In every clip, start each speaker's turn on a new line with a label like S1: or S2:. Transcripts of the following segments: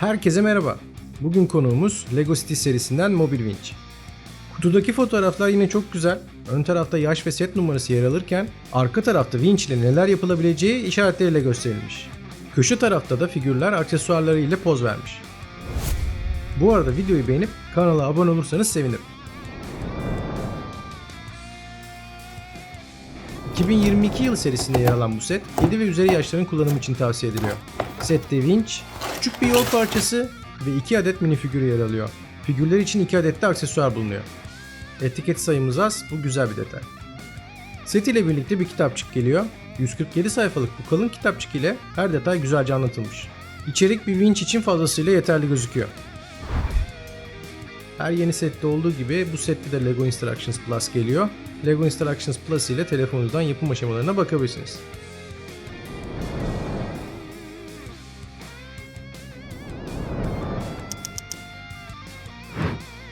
S1: Herkese merhaba. Bugün konuğumuz Lego City serisinden Mobil Winch. Kutudaki fotoğraflar yine çok güzel. Ön tarafta yaş ve set numarası yer alırken arka tarafta winch ile neler yapılabileceği işaretleriyle gösterilmiş. Köşe tarafta da figürler aksesuarları ile poz vermiş. Bu arada videoyu beğenip kanala abone olursanız sevinirim. 2022 yılı serisinde yer alan bu set 7 ve üzeri yaşların kullanımı için tavsiye ediliyor. Sette winch, küçük bir yol parçası ve 2 adet minifigür yer alıyor. Figürler için 2 adet de aksesuar bulunuyor. Etiket sayımız az, bu güzel bir detay. Set ile birlikte bir kitapçık geliyor. 147 sayfalık bu kalın kitapçık ile her detay güzelce anlatılmış. İçerik bir winch için fazlasıyla yeterli gözüküyor. Her yeni sette olduğu gibi bu sette de Lego Instructions Plus geliyor. Lego Instructions Plus ile telefonunuzdan yapım aşamalarına bakabilirsiniz.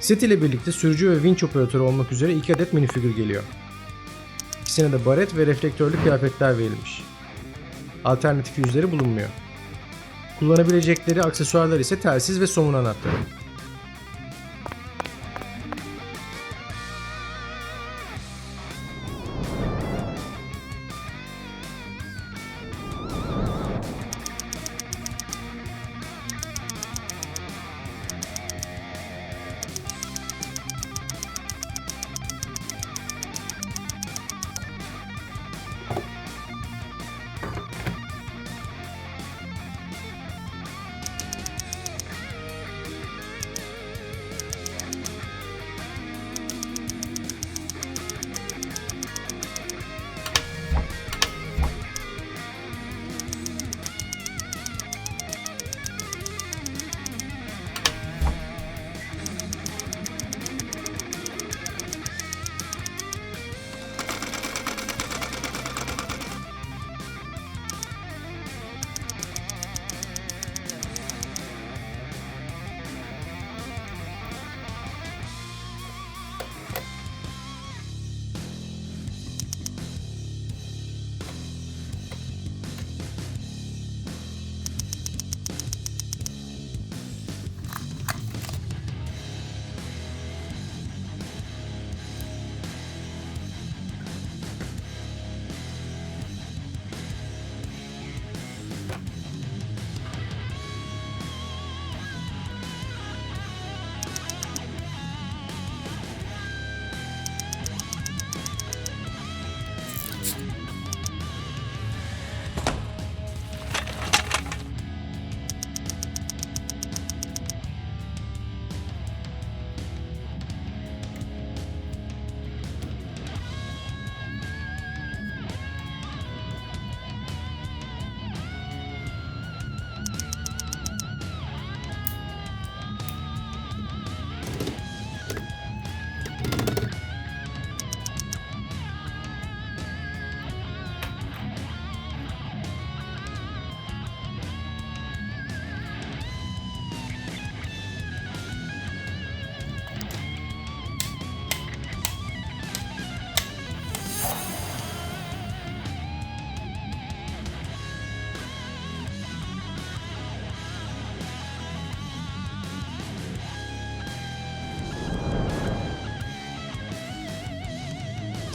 S1: Set ile birlikte sürücü ve winch operatörü olmak üzere iki adet minifigür geliyor. İkisine de baret ve reflektörlü kıyafetler verilmiş. Alternatif yüzleri bulunmuyor. Kullanabilecekleri aksesuarlar ise telsiz ve somun anahtarı.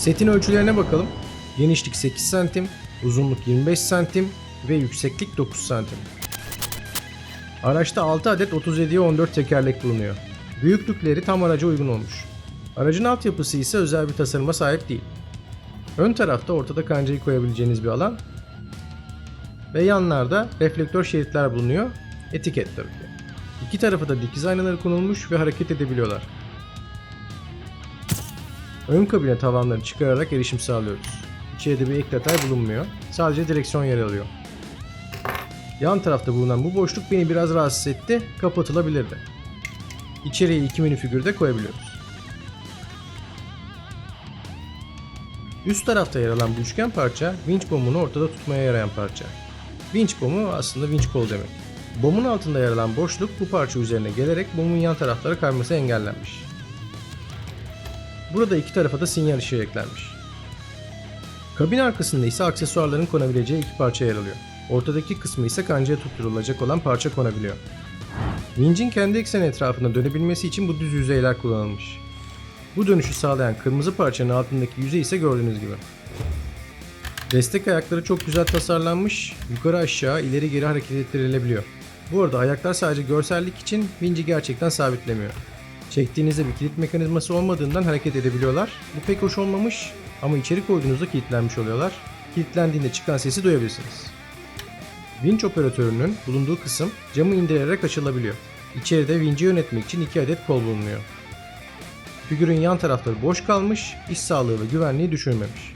S1: Setin ölçülerine bakalım. Genişlik 8 santim, uzunluk 25 santim ve yükseklik 9 santim. Araçta 6 adet 37'ye 14 tekerlek bulunuyor. Büyüklükleri tam araca uygun olmuş. Aracın altyapısı ise özel bir tasarıma sahip değil. Ön tarafta ortada kancayı koyabileceğiniz bir alan ve yanlarda reflektör şeritler bulunuyor. Etiket tabii ki. İki tarafa da dikiz aynaları konulmuş ve hareket edebiliyorlar. Ön kabine tavanlarını çıkararak erişim sağlıyoruz. İçeride bir ek detay bulunmuyor. Sadece direksiyon yer alıyor. Yan tarafta bulunan bu boşluk beni biraz rahatsız etti. Kapatılabilirdi. İçeriye iki minifigür de koyabiliyoruz. Üst tarafta yer alan bu üçgen parça vinç bomunu ortada tutmaya yarayan parça. Vinç bomu aslında vinç kol demek. Bomun altında yer alan boşluk bu parça üzerine gelerek bomun yan taraflara kayması engellenmiş. Burada iki tarafa da sinyal ışığı eklenmiş. Kabin arkasında ise aksesuarların konabileceği iki parça yer alıyor. Ortadaki kısmı ise kancaya tutturulacak olan parça konabiliyor. Vincin kendi ekseni etrafında dönebilmesi için bu düz yüzeyler kullanılmış. Bu dönüşü sağlayan kırmızı parçanın altındaki yüzey ise gördüğünüz gibi. Destek ayakları çok güzel tasarlanmış, yukarı aşağı ileri geri hareket ettirilebiliyor. Bu arada ayaklar sadece görsellik için vinci gerçekten sabitlemiyor. Çektiğinizde bir kilit mekanizması olmadığından hareket edebiliyorlar. Bu pek hoş olmamış ama içeri koyduğunuzda kilitlenmiş oluyorlar. Kilitlendiğinde çıkan sesi duyabilirsiniz. Vinç operatörünün bulunduğu kısım camı indirerek açılabiliyor. İçeride vinci yönetmek için iki adet kol bulunuyor. Figürün yan tarafları boş kalmış, iş sağlığı ve güvenliği düşürmemiş.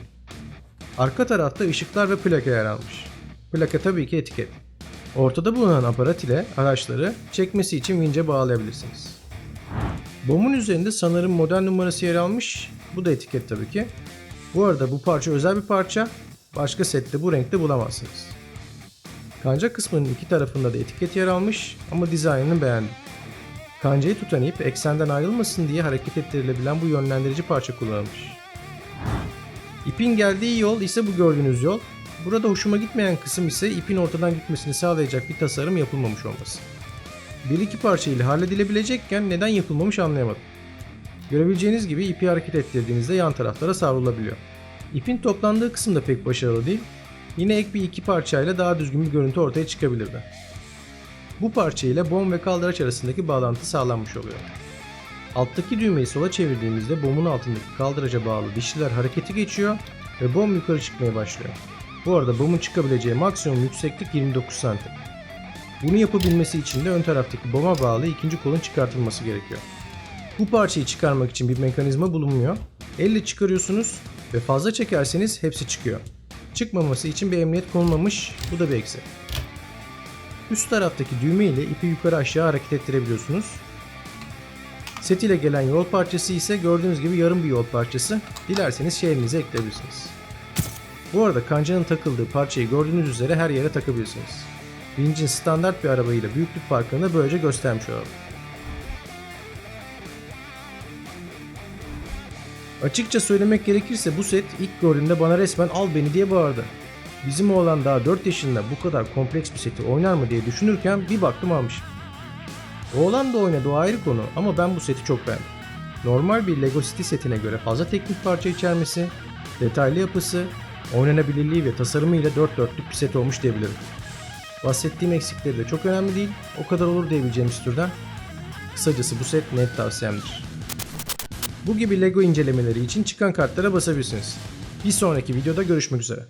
S1: Arka tarafta ışıklar ve plaka yer almış. Plaka tabii ki etiket. Ortada bulunan aparat ile araçları çekmesi için vince bağlayabilirsiniz. Bomun üzerinde sanırım model numarası yer almış. Bu da etiket tabii ki. Bu arada bu parça özel bir parça. Başka sette bu renkte bulamazsınız. Kanca kısmının iki tarafında da etiket yer almış ama dizaynını beğendim. Kancayı tutan ip eksenden ayrılmasın diye hareket ettirilebilen bu yönlendirici parça kullanılmış. İpin geldiği yol ise bu gördüğünüz yol. Burada hoşuma gitmeyen kısım ise ipin ortadan gitmesini sağlayacak bir tasarım yapılmamış olması. Bir iki parça ile halledilebilecekken neden yapılmamış anlayamadım. Görebileceğiniz gibi ipi hareket ettirdiğinizde yan taraflara savrulabiliyor. İpin toplandığı kısım da pek başarılı değil. Yine ek bir iki parçayla daha düzgün bir görüntü ortaya çıkabilirdi. Bu parça ile bom ve kaldıraç arasındaki bağlantı sağlanmış oluyor. Alttaki düğmeyi sola çevirdiğimizde bomun altındaki kaldıraca bağlı dişliler hareketi geçiyor ve bom yukarı çıkmaya başlıyor. Bu arada bomun çıkabileceği maksimum yükseklik 29 santim. Bunu yapabilmesi için de ön taraftaki boma bağlı ikinci kolun çıkartılması gerekiyor. Bu parçayı çıkarmak için bir mekanizma bulunmuyor. Elle çıkarıyorsunuz ve fazla çekerseniz hepsi çıkıyor. Çıkmaması için bir emniyet konulmamış, bu da bir eksi. Üst taraftaki düğme ile ipi yukarı aşağı hareket ettirebiliyorsunuz. Set ile gelen yol parçası ise gördüğünüz gibi yarım bir yol parçası. Dilerseniz şehrinize ekleyebilirsiniz. Bu arada kancanın takıldığı parçayı gördüğünüz üzere her yere takabilirsiniz. Vincin standart bir arabayla büyüklük farkını da böylece göstermiş olalım. Açıkça söylemek gerekirse bu set ilk gördüğümde bana resmen al beni diye bağırdı. Bizim oğlan daha 4 yaşında bu kadar kompleks bir seti oynar mı diye düşünürken bir baktım almışım. Oğlan da oynadı o ayrı konu ama ben bu seti çok beğendim. Normal bir Lego City setine göre fazla teknik parça içermesi, detaylı yapısı, oynanabilirliği ve tasarımıyla dört dörtlük bir set olmuş diyebilirim. Bahsettiğim eksikleri de çok önemli değil, o kadar olur diyebileceğimiz türden. Kısacası bu set net tavsiyemdir. Bu gibi Lego incelemeleri için çıkan kartlara basabilirsiniz. Bir sonraki videoda görüşmek üzere.